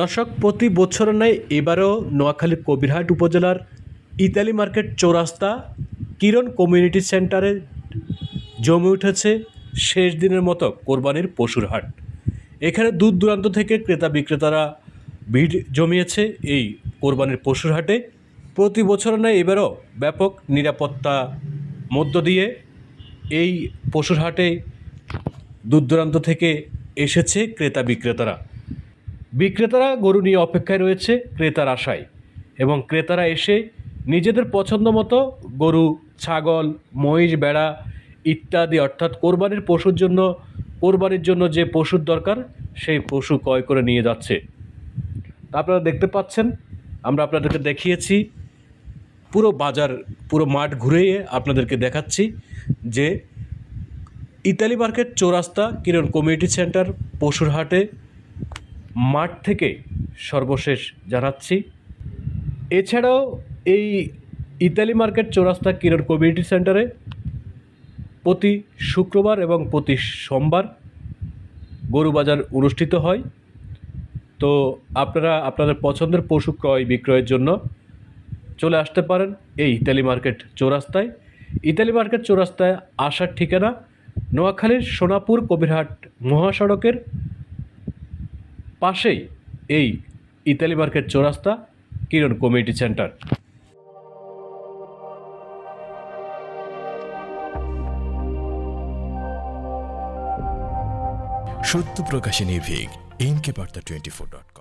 দর্শক, প্রতি বছরের ন্যায় এবারও নোয়াখালী কবিরহাট উপজেলার Italy market Chowrasta Kiran community সেন্টারে জমে উঠেছে শেষ দিনের মতো কোরবানির পশুর হাট। এখানে দূর দূরান্ত থেকে ক্রেতা বিক্রেতারা ভিড় জমিয়েছে এই কোরবানির পশুর হাটে। প্রতি বছর ন্যায় এবারও ব্যাপক নিরাপত্তা মধ্য দিয়ে এই পশুর হাটে দূর দূরান্ত থেকে এসেছে ক্রেতা বিক্রেতারা। বিক্রেতারা গরু নিয়ে অপেক্ষায় রয়েছে ক্রেতার আশায় এবং ক্রেতারা এসে নিজেদের পছন্দ মতো গরু, ছাগল, মহিষ বেড়া ইত্যাদি অর্থাৎ কোরবানির পশুর জন্য, কোরবানির জন্য যে পশুর দরকার, সেই পশু ক্রয় করে নিয়ে যাচ্ছে। আপনারা দেখতে পাচ্ছেন। আমরা আপনাদেরকে দেখিয়েছি। পুরো বাজার, পুরো মাঠ ঘুরিয়ে আপনাদেরকে দেখাচ্ছি যে ইতালি মার্কেট চৌরাস্তা কিরণ কমিউনিটি সেন্টার, পশুর হাটে মাঠ থেকে সর্বশেষ জানাচ্ছি। এছাড়াও এই ইতালি মার্কেট চৌরাস্তা কিরণ কমিউনিটি সেন্টারে প্রতি শুক্রবার এবং প্রতি সোমবার গরু বাজার অনুষ্ঠিত হয়। তো আপনারা আপনাদের পছন্দের পশু ক্রয় বিক্রয়ের জন্য চলে আসতে পারেন এই ইতালি মার্কেট চৌরাস্তায়। ইতালি মার্কেট চৌরাস্তায় আসার ঠিকানা নোয়াখালীর সোনাপুর কবিরহাট মহাসড়কের পাশেই এই ইতালি মার্কেট চৌরাস্তা, কিরণ কমিউনিটি সেন্টার। সত্য প্রকাশে নির্ভীক এম কে বার্তা টোয়েন্টি ফোর ডট